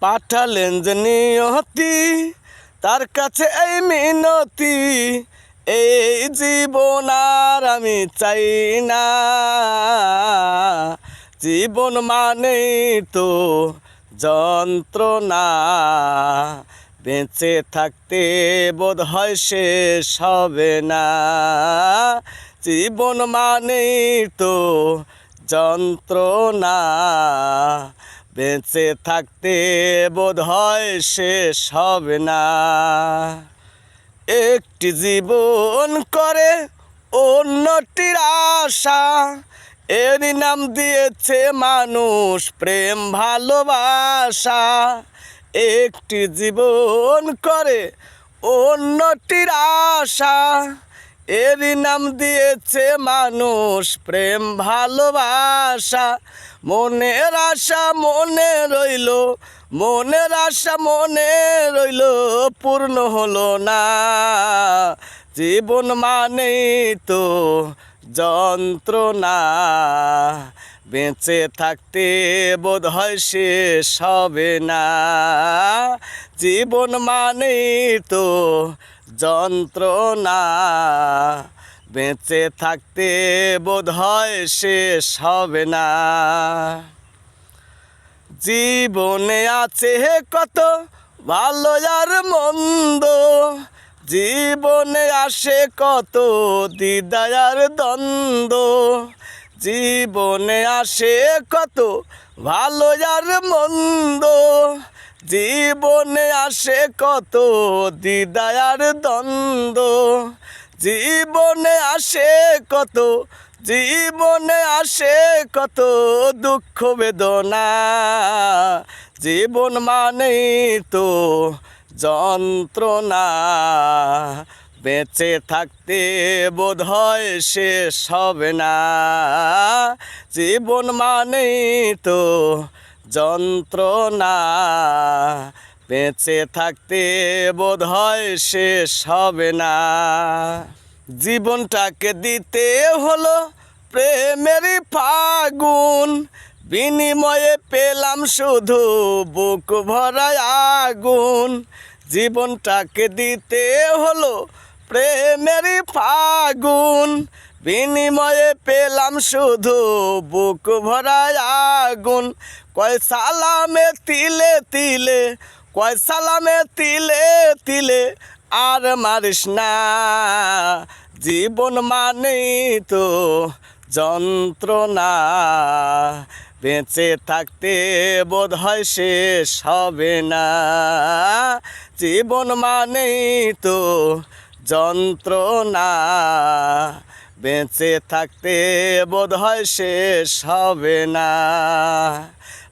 পাঠালেন যে নিয়তি, তার কাছে এই মিনতি, এই জীবন আর আমি চাই না। জীবন মানেই তো যন্ত্রণা, বেঁচে থাকতে বোধ হয় শেষ হবে না। জীবন মানেই তো যন্ত্রণা বেঁচে থাকতে বোধ হয় শেষ হবে না। একটি জীবন করে অন্যটির আশা, এরই নাম দিয়েছে মানুষ প্রেম ভালোবাসা। একটি জীবন করে অন্যটির আশা এরই নাম দিয়েছে মানুষ প্রেম, ভালোবাসা। মনের আশা মনে রইল, মনের আশা মনে রইল, পূর্ণ হলো না। জীবন মানেই তো যন্ত্রণা। বেঁচে থাকতে বোধ হয় শেষ হবে না। জীবন মানে তো যন্ত্রণা। বেঁচে থাকতে বোধ হয় শেষ হবে না। জীবনে আছে কত ভালো আর মন্দ। জীবনে আসে কত দিদায়ার দ্বন্দ্ব। জীবনে আসে কত ভালো আর মন্দ। জীবনে আসে কত দিদায়ার দ্বন্দ্ব। জীবনে আসে কত, জীবনে আসে কত দুঃখ বেদনা। জীবন মানেই তো যন্ত্রণা। বেঁচে থাকতে বোধ হয় শেষ হবে না। জীবন মানেই তো যন্ত্রণা। বেঁচে থাকতে বোধ হয় শেষ হবে না। জীবনটাকে দিতে হলো প্রেমেরই ফাগুন। বিনিময়ে পেলাম শুধু বুক ভরা আগুন। জীবনটাকে দিতে হলো প্রেমেরই ফাগুন, বিনিময়ে পেলাম শুধু বুক ভরা আগুন। কয় সালামে তিলে তিলে, কয় সালামে তিলে তিলে, আর মারিস না। জীবন মানেই তো যন্ত্রণা, বেঁচে থাকতে বোধ হয় শেষ হবে না। জীবন মানেই তো যন্ত্রণা বেঁচে থাকতে বোধ হয় শেষ হবে না।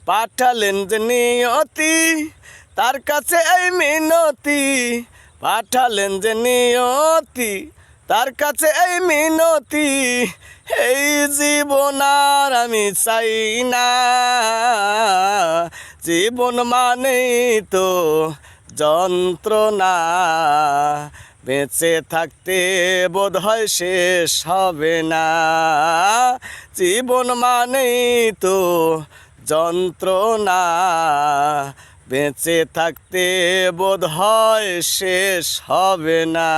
পাঠালেন যে নিয়তি, তার কাছে এই মিনতি। পাঠালেন যে নিয়তি, তার কাছে এই মিনতি। এই জীবন আর আমি চাই না। জীবন মানেই তো যন্ত্রণা। বেঁচে থাকতে বোধ হয় শেষ হবে না। জীবন মানেই তো যন্ত্রণা। বেঁচে থাকতে বোধ হয় শেষ হবে না।